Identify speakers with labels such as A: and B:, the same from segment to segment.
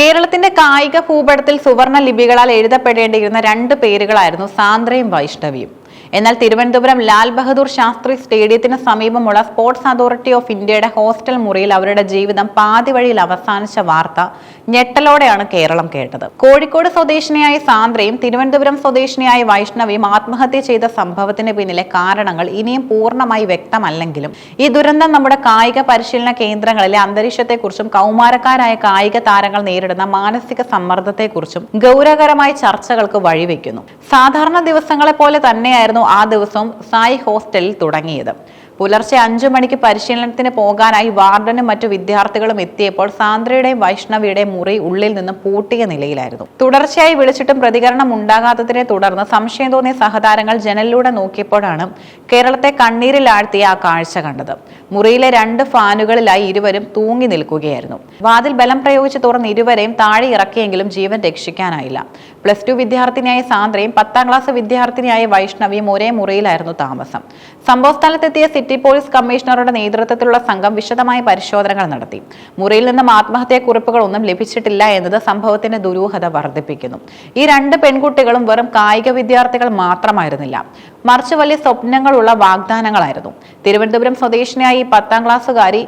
A: കേരളത്തിന്റെ കായിക ഭൂപടത്തിൽ സുവർണ ലിപികളാൽ എഴുതപ്പെടേണ്ടിയിരുന്ന രണ്ട് പേരുകളായിരുന്നു സാന്ദ്രയും വൈഷ്ണവിയും. എന്നാൽ തിരുവനന്തപുരം ലാൽ ബഹദൂർ ശാസ്ത്രി സ്റ്റേഡിയത്തിന് സമീപമുള്ള സ്പോർട്സ് അതോറിറ്റി ഓഫ് ഇന്ത്യയുടെ ഹോസ്റ്റൽ മുറിയിൽ അവരുടെ ജീവിതം പാതി വഴിയിൽ അവസാനിച്ച വാർത്ത ഞെട്ടലോടെയാണ് കേരളം കേട്ടത്. കോഴിക്കോട് സ്വദേശിനിയായ സാന്ദ്രയും തിരുവനന്തപുരം സ്വദേശിനിയായ വൈഷ്ണവിയും ആത്മഹത്യ ചെയ്ത സംഭവത്തിന് പിന്നിലെ കാരണങ്ങൾ ഇനിയും പൂർണമായി വ്യക്തമല്ലെങ്കിലും ഈ ദുരന്തം നമ്മുടെ കായിക പരിശീലന കേന്ദ്രങ്ങളിലെ അന്തരീക്ഷത്തെക്കുറിച്ചും കൗമാരക്കാരായ കായിക താരങ്ങൾ നേരിടുന്ന മാനസിക സമ്മർദ്ദത്തെക്കുറിച്ചും ഗൗരവകരമായ ചർച്ചകൾക്ക് വഴിവെക്കുന്നു. സാധാരണ ദിവസങ്ങളെ പോലെ തന്നെയായിരുന്നു ആ ദിവസം സായ് ഹോസ്റ്റലിൽ തുടങ്ങിയത്. പുലർച്ചെ അഞ്ചു മണിക്ക് പരിശീലനത്തിന് പോകാനായി വാർഡനും മറ്റു വിദ്യാർത്ഥികളും എത്തിയപ്പോൾ സാന്ദ്രയുടെയും വൈഷ്ണവിയുടെയും മുറി ഉള്ളിൽ നിന്ന് പൂട്ടിയ നിലയിലായിരുന്നു. തുടർച്ചയായി വിളിച്ചിട്ടും പ്രതികരണം ഉണ്ടാകാത്തതിനെ തുടർന്ന് സംശയം തോന്നിയ സഹതാരങ്ങൾ ജനലിലൂടെ നോക്കിയപ്പോഴാണ് കേരളത്തെ കണ്ണീരിലാഴ്ത്തിയ ആ കാഴ്ച കണ്ടത്. മുറിയിലെ രണ്ട് ഫാനുകളിലായി ഇരുവരും തൂങ്ങി നിൽക്കുകയായിരുന്നു. വാതിൽ ബലം പ്രയോഗിച്ച് തുറന്ന് ഇരുവരെയും താഴെ ഇറക്കിയെങ്കിലും ജീവൻ രക്ഷിക്കാനായില്ല. പ്ലസ് ടു വിദ്യാർത്ഥിനിയായ സാന്ദ്രയും പത്താം ക്ലാസ് വിദ്യാർത്ഥിനിയായ വൈഷ്ണവിയും ഒരേ മുറിയിലായിരുന്നു താമസം. സംഭവ സ്ഥലത്തെത്തിയ സിറ്റി പോലീസ് കമ്മീഷണറുടെ നേതൃത്വത്തിലുള്ള സംഘം വിശദമായ പരിശോധനകൾ നടത്തി. മുറിയിൽ നിന്നും ആത്മഹത്യാ കുറിപ്പുകൾ ഒന്നും ലഭിച്ചിട്ടില്ല എന്നത് സംഭവത്തിന്റെ ദുരൂഹത വർദ്ധിപ്പിക്കുന്നു. ഈ രണ്ട് പെൺകുട്ടികളും വെറും കായിക വിദ്യാർത്ഥികൾ മാത്രമായിരുന്നില്ല. മറിച്ച് വലിയ സ്വപ്നങ്ങളുള്ള വാഗ്ദാനങ്ങളായിരുന്നു. തിരുവനന്തപുരം സ്വദേശിനിയായ ഈ പത്താം ക്ലാസ്സുകാരി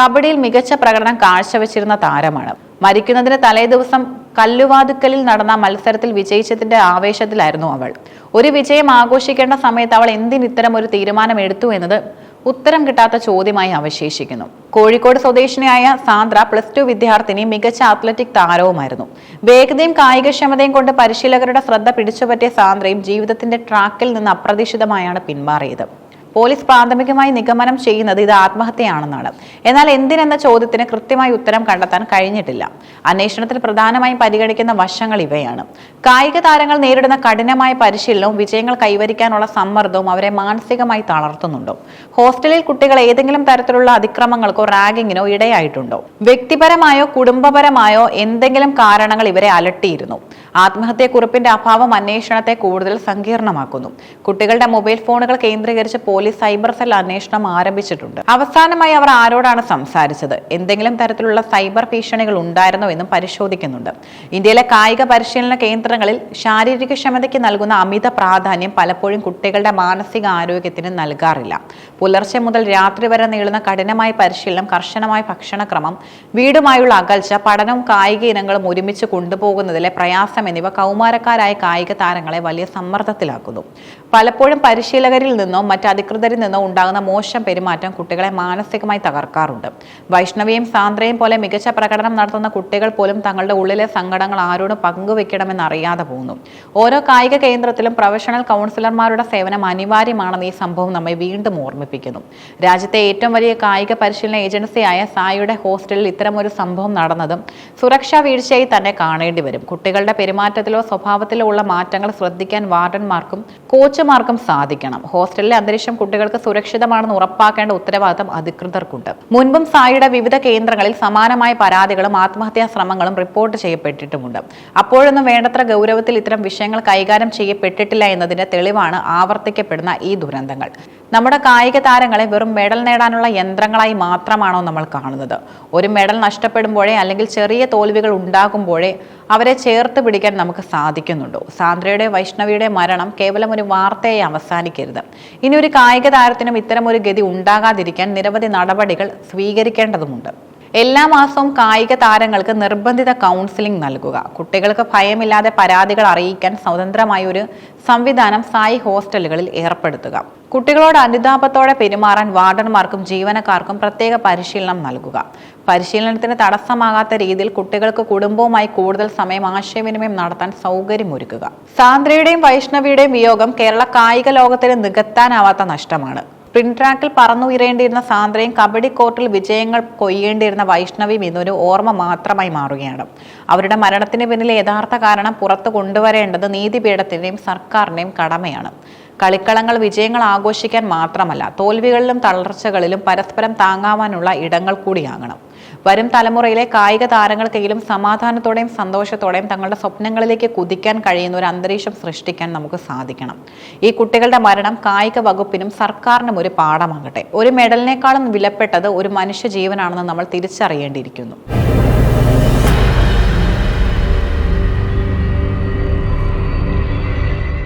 A: കബഡിയിൽ മികച്ച പ്രകടനം കാഴ്ചവെച്ചിരുന്ന താരമാണ്. മരിക്കുന്നതിന് തലേദിവസം കല്ലുവാതുക്കലിൽ നടന്ന മത്സരത്തിൽ വിജയിച്ചതിന്റെ ആവേശത്തിലായിരുന്നു അവൾ. ഒരു വിജയം ആഘോഷിക്കേണ്ട സമയത്ത് അവൾ എന്തിന് ഇത്തരം ഒരു തീരുമാനം എടുത്തു എന്നത് ഉത്തരം കിട്ടാത്ത ചോദ്യമായി അവശേഷിക്കുന്നു. കോഴിക്കോട് സ്വദേശിനിയായ സാന്ദ്ര പ്ലസ് ടു വിദ്യാർത്ഥിനി മികച്ച അത്ലറ്റിക് താരവുമായിരുന്നു. വേഗതയും കായികക്ഷമതയും കൊണ്ട് പരിശീലകരുടെ ശ്രദ്ധ പിടിച്ചുപറ്റിയ സാന്ദ്രയും ജീവിതത്തിന്റെ ട്രാക്കിൽ നിന്ന് അപ്രതീക്ഷിതമായാണ് പിന്മാറിയത്. പോലീസ് പ്രാഥമികമായി നിഗമനം ചെയ്യുന്നത് ഇത് ആത്മഹത്യയാണെന്നാണ്. എന്നാൽ എന്തിനെന്ന ചോദ്യത്തിന് കൃത്യമായി ഉത്തരം കണ്ടെത്താൻ കഴിഞ്ഞിട്ടില്ല. അന്വേഷണത്തിൽ പ്രധാനമായും പരിഗണിക്കുന്ന വശങ്ങൾ ഇവയാണ്. കായിക താരങ്ങൾ നേരിടുന്ന കഠിനമായ പരിശീലനവും വിജയങ്ങൾ കൈവരിക്കാനുള്ള സമ്മർദ്ദവും അവരെ മാനസികമായി തളർത്തുന്നുണ്ടോ. ഹോസ്റ്റലിൽ കുട്ടികൾ ഏതെങ്കിലും തരത്തിലുള്ള അതിക്രമങ്ങൾക്കോ റാഗിങ്ങിനോ ഇടയായിട്ടുണ്ടോ? വ്യക്തിപരമായോ കുടുംബപരമായോ എന്തെങ്കിലും കാരണങ്ങൾ ഇവരെ അലട്ടിയിരുന്നു. ആത്മഹത്യക്കുറിപ്പിന്റെ അഭാവം അന്വേഷണത്തെ കൂടുതൽ സങ്കീർണമാക്കുന്നു. കുട്ടികളുടെ മൊബൈൽ ഫോണുകൾ കേന്ദ്രീകരിച്ച് പോലീസ് സൈബർ സെൽ അന്വേഷണം ആരംഭിച്ചിട്ടുണ്ട്. അവസാനമായി അവർ ആരോടാണ് സംസാരിച്ചത്? എന്തെങ്കിലും തരത്തിലുള്ള സൈബർ ഭീഷണികൾ ഉണ്ടായിരുന്നോ എന്നും പരിശോധിക്കുന്നുണ്ട്. ഇന്ത്യയിലെ കായിക പരിശീലന കേന്ദ്രങ്ങളിൽ ശാരീരിക ക്ഷമതയ്ക്ക് നൽകുന്ന അമിത പ്രാധാന്യം പലപ്പോഴും കുട്ടികളുടെ മാനസിക ആരോഗ്യത്തിന് നൽകാറില്ല. പുലർച്ചെ മുതൽ രാത്രി വരെ നീളുന്ന കഠിനമായ പരിശീലനം കർശനമായ ഭക്ഷണക്രമം വീടുമായുള്ള അകൽച്ച പഠനവും കായിക ഇനങ്ങളും ഒരുമിച്ച് കൊണ്ടുപോകുന്നതിലെ പ്രയാസം എന്നിവ കൗമാരക്കാരായ കായിക താരങ്ങളെ വലിയ സമ്മർദ്ദത്തിലാക്കുന്നു. പലപ്പോഴും പരിശീലകരിൽ നിന്നോ മറ്റ് അധികൃതരിൽ നിന്ന് ഉണ്ടാകുന്ന മോശം പെരുമാറ്റം കുട്ടികളെ മാനസികമായി തകർക്കാറുണ്ട്. വൈഷ്ണവിയും സാന്ദ്രയും പോലെ മികച്ച പ്രകടനം നടത്തുന്ന കുട്ടികൾ പോലും തങ്ങളുടെ ഉള്ളിലെ സങ്കടങ്ങൾ ആരോടും പങ്കുവെക്കണമെന്ന് അറിയാതെ പോകുന്നു. ഓരോ കായിക കേന്ദ്രത്തിലും പ്രൊഫഷണൽ കൗൺസിലർമാരുടെ സേവനം അനിവാര്യമാണെന്ന് ഈ സംഭവം നമ്മെ വീണ്ടും ഓർമ്മിപ്പിക്കുന്നു. രാജ്യത്തെ ഏറ്റവും വലിയ കായിക പരിശീലന ഏജൻസിയായ സായിയുടെ ഹോസ്റ്റലിൽ ഇത്തരമൊരു സംഭവം നടന്നതും സുരക്ഷാ വീഴ്ചയായി തന്നെ കാണേണ്ടി വരും. കുട്ടികളുടെ പെരുമാറ്റത്തിലോ സ്വഭാവത്തിലോ ഉള്ള മാറ്റങ്ങൾ ശ്രദ്ധിക്കാൻ വാർഡന്മാർക്കും കോച്ചുമാർക്കും സാധിക്കണം. ഹോസ്റ്റലിലെ അന്തരീക്ഷം കുട്ടികൾക്ക് സുരക്ഷിതമാണെന്ന് ഉറപ്പാക്കേണ്ട ഉത്തരവാദിത്തം അധികൃതർക്കുണ്ട്. മുൻപും സായിയുടെ വിവിധ കേന്ദ്രങ്ങളിൽ സമാനമായ പരാതികളും ആത്മഹത്യാ ശ്രമങ്ങളും റിപ്പോർട്ട് ചെയ്യപ്പെട്ടിട്ടുമുണ്ട്. അപ്പോഴൊന്നും വേണ്ടത്ര ഗൗരവത്തിൽ ഇത്തരം വിഷയങ്ങൾ കൈകാര്യം ചെയ്യപ്പെട്ടിട്ടില്ല എന്നതിന്റെ തെളിവാണ് ആവർത്തിക്കപ്പെടുന്ന ഈ ദുരന്തങ്ങൾ. നമ്മുടെ കായിക താരങ്ങളെ വെറും മെഡൽ നേടാനുള്ള യന്ത്രങ്ങളായി മാത്രമാണോ നമ്മൾ കാണുന്നത്? ഒരു മെഡൽ നഷ്ടപ്പെടുമ്പോഴേ അല്ലെങ്കിൽ ചെറിയ തോൽവികൾ ഉണ്ടാകുമ്പോഴേ അവരെ ചേർത്ത് പിടിക്കാൻ നമുക്ക് സാധിക്കുന്നുണ്ടോ? സാന്ദ്രയുടെ വൈഷ്ണവിയുടെ മരണം കേവലം ഒരു വാർത്തയെ അവസാനിക്കരുത്. ഇനി ഒരു കായിക താരത്തിനും ഇത്തരമൊരു ഗതി ഉണ്ടാകാതിരിക്കാൻ നിരവധി നടപടികൾ സ്വീകരിക്കേണ്ടതുമുണ്ട്. എല്ലാ മാസവും കായിക താരങ്ങൾക്ക് നിർബന്ധിത കൗൺസിലിംഗ് നൽകുക. കുട്ടികൾക്ക് ഭയമില്ലാതെ പരാതികൾ അറിയിക്കാൻ സ്വതന്ത്രമായ ഒരു സംവിധാനം സായി ഹോസ്റ്റലുകളിൽ ഏർപ്പെടുത്തുക. കുട്ടികളോട് അനുതാപത്തോടെ പെരുമാറാൻ വാർഡന്മാർക്കും ജീവനക്കാർക്കും പ്രത്യേക പരിശീലനം നൽകുക. പരിശീലനത്തിന് തടസ്സമാകാത്ത രീതിയിൽ കുട്ടികൾക്ക് കുടുംബവുമായി കൂടുതൽ സമയം ആശയവിനിമയം നടത്താൻ സൗകര്യമൊരുക്കുക. സാന്ദ്രയുടെയും വൈഷ്ണവിയുടെയും വിയോഗം കേരള കായിക ലോകത്തിന് നികത്താനാവാത്ത നഷ്ടമാണ്. സ്പ്രിന്റ് ട്രാക്കിൽ പറന്നുയരേണ്ടിയിരുന്ന സാന്ദ്രയും കബഡി കോർട്ടിൽ വിജയങ്ങൾ കൊയ്യേണ്ടിയിരുന്ന വൈഷ്ണവിയും ഇന്നൊരു ഓർമ്മ മാത്രമായി മാറുകയാണ്. അവരുടെ മരണത്തിന് പിന്നിലെ യഥാർത്ഥ കാരണം പുറത്തു കൊണ്ടുവരേണ്ടത് നീതിപീഠത്തിന്റെയും സർക്കാരിന്റെയും കടമയാണ്. കളിക്കളങ്ങൾ വിജയങ്ങൾ ആഘോഷിക്കാൻ മാത്രമല്ല തോൽവികളിലും തളർച്ചകളിലും പരസ്പരം താങ്ങാവാനുള്ള ഇടങ്ങൾ കൂടിയാകണം. വരും തലമുറയിലെ കായിക താരങ്ങൾക്കെങ്കിലും സമാധാനത്തോടെയും സന്തോഷത്തോടെയും തങ്ങളുടെ സ്വപ്നങ്ങളിലേക്ക് കുതിക്കാൻ കഴിയുന്ന ഒരു അന്തരീക്ഷം സൃഷ്ടിക്കാൻ നമുക്ക് സാധിക്കണം. ഈ കുട്ടികളുടെ മരണം കായിക വകുപ്പിനും സർക്കാരിനും ഒരു പാഠമാകട്ടെ. ഒരു മെഡലിനേക്കാളും വിലപ്പെട്ടത് ഒരു മനുഷ്യ ജീവനാണെന്ന് നമ്മൾ തിരിച്ചറിയേണ്ടിയിരിക്കുന്നു.